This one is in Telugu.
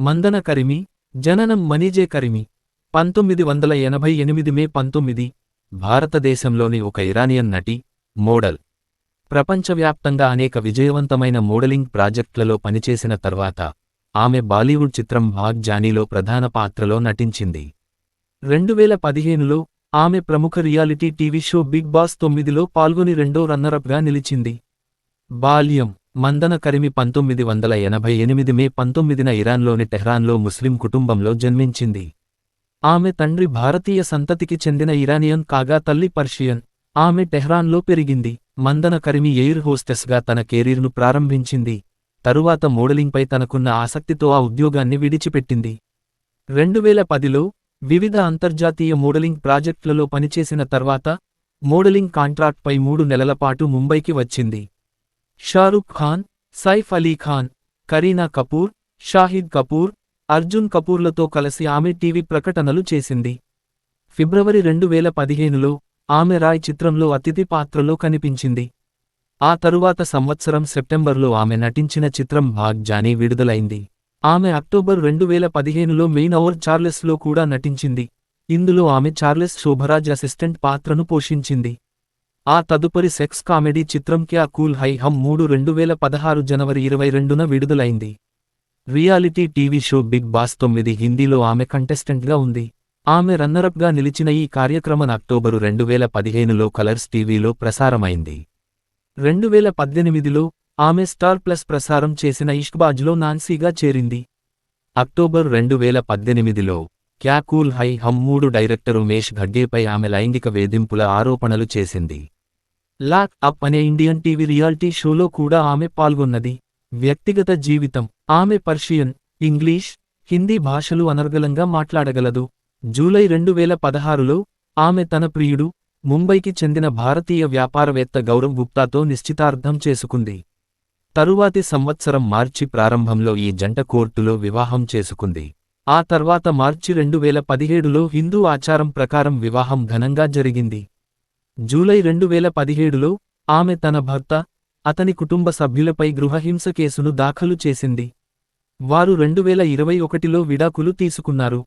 మందన కరిమి జననం మణిజే కరిమి పంతొమ్మిది వందల ఎనభై ఎనిమిది మే పంతొమ్మిది భారతదేశంలోని ఒక ఇరానియన్ నటి మోడల్. ప్రపంచవ్యాప్తంగా అనేక విజయవంతమైన మోడలింగ్ ప్రాజెక్టులలో పనిచేసిన తర్వాత ఆమె బాలీవుడ్ చిత్రం భాగ్ జానీలో ప్రధాన పాత్రలో నటించింది. రెండువేల పదిహేనులో ఆమె ప్రముఖ reality TV show Bigg Boss తొమ్మిదిలో పాల్గొని రెండో రన్నరప్గా నిలిచింది. బాల్యం. మందన కరిమి పంతొమ్మిది వందల ఎనభై ఎనిమిది మే పంతొమ్మిదిన ఇరాన్లోని టెహ్రాన్లో ముస్లిం కుటుంబంలో జన్మించింది. ఆమె తండ్రి భారతీయ సంతతికి చెందిన ఇరానియన్ కాగా తల్లి పర్షియన్. ఆమె టెహ్రాన్లో పెరిగింది. మందన కరిమి ఎయిర్ హోస్టెస్గా తన కెరీర్ను ప్రారంభించింది. తరువాత మోడలింగ్పై తనకున్న ఆసక్తితో ఆ ఉద్యోగాన్ని విడిచిపెట్టింది. రెండువేల పదిలో వివిధ అంతర్జాతీయ మోడలింగ్ ప్రాజెక్టులలో పనిచేసిన తర్వాత మోడలింగ్ కాంట్రాక్ట్పై మూడు నెలల పాటు ముంబైకి వచ్చింది. షారుఖ్ ఖాన్ సైఫ్ అలీ ఖాన్ కరీనా కపూర్ షాహిద్ కపూర్ అర్జున్ కపూర్లతో కలిసి ఆమె టీవీ ప్రకటనలు చేసింది. ఫిబ్రవరి రెండు వేల పదిహేనులో ఆమె రాయ్ చిత్రంలో అతిథి పాత్రలో కనిపించింది. ఆ తరువాత సంవత్సరం సెప్టెంబర్లో ఆమె నటించిన చిత్రం భాగ్ జానీ విడుదలైంది. ఆమె అక్టోబర్ రెండు వేల పదిహేనులో మెయిన్ అవర్ చార్లెస్లో కూడా నటించింది. ఇందులో ఆమె చార్లెస్ శోభరాజ్ అసిస్టెంట్ పాత్రను పోషించింది. ఆ తదుపరి సెక్స్ కామెడీ చిత్రం క్యా కూల్ హై హమ్ మూడు రెండు వేల పదహారు జనవరి ఇరవై రెండున విడుదలైంది. Reality TV show Bigg Boss తొమ్మిది హిందీలో ఆమె కంటెస్టెంట్గా ఉంది. ఆమె రన్నరప్గా నిలిచిన ఈ కార్యక్రమం అక్టోబరు రెండు వేల పదిహేనులో కలర్స్ టీవీలో ప్రసారమైంది. రెండు వేల పద్దెనిమిదిలో ఆమె స్టార్ ప్లస్ ప్రసారం చేసిన ఇష్క్బాజ్లో నాన్సీగా చేరింది. అక్టోబర్ రెండు వేల పద్దెనిమిదిలో క్యా కూల్ హై హమ్ మూడు డైరెక్టర్ ఉమేష్ ఘడ్గేపై ఆమె లైంగిక వేధింపుల ఆరోపణలు చేసింది. లాక్ అప్ అనే ఇండియన్ టీవీ రియాలిటీ షోలో కూడా ఆమె పాల్గొన్నది. వ్యక్తిగత జీవితం. ఆమె పర్షియన్ ఇంగ్లీష్ హిందీ భాషలు అనర్గళంగా మాట్లాడగలదు. జూలై రెండు వేల పదహారులో ఆమె తన ప్రియుడు ముంబైకి చెందిన భారతీయ వ్యాపారవేత్త గౌరవ్ గుప్తాతో నిశ్చితార్థం చేసుకుంది. తరువాతి సంవత్సరం మార్చి ప్రారంభంలో ఈ జంట కోర్టులో వివాహం చేసుకుంది. ఆ తర్వాత మార్చి రెండు వేల పదిహేడులో హిందూ ఆచారం ప్రకారం వివాహం ఘనంగా జరిగింది. జూలై రెండు వేల పదిహేడులో ఆమె తన భర్త అతని కుటుంబ సభ్యులపై గృహహింస కేసును దాఖలు చేసింది. వారు రెండు వేల ఇరవై ఒకటిలో విడాకులు తీసుకున్నారు.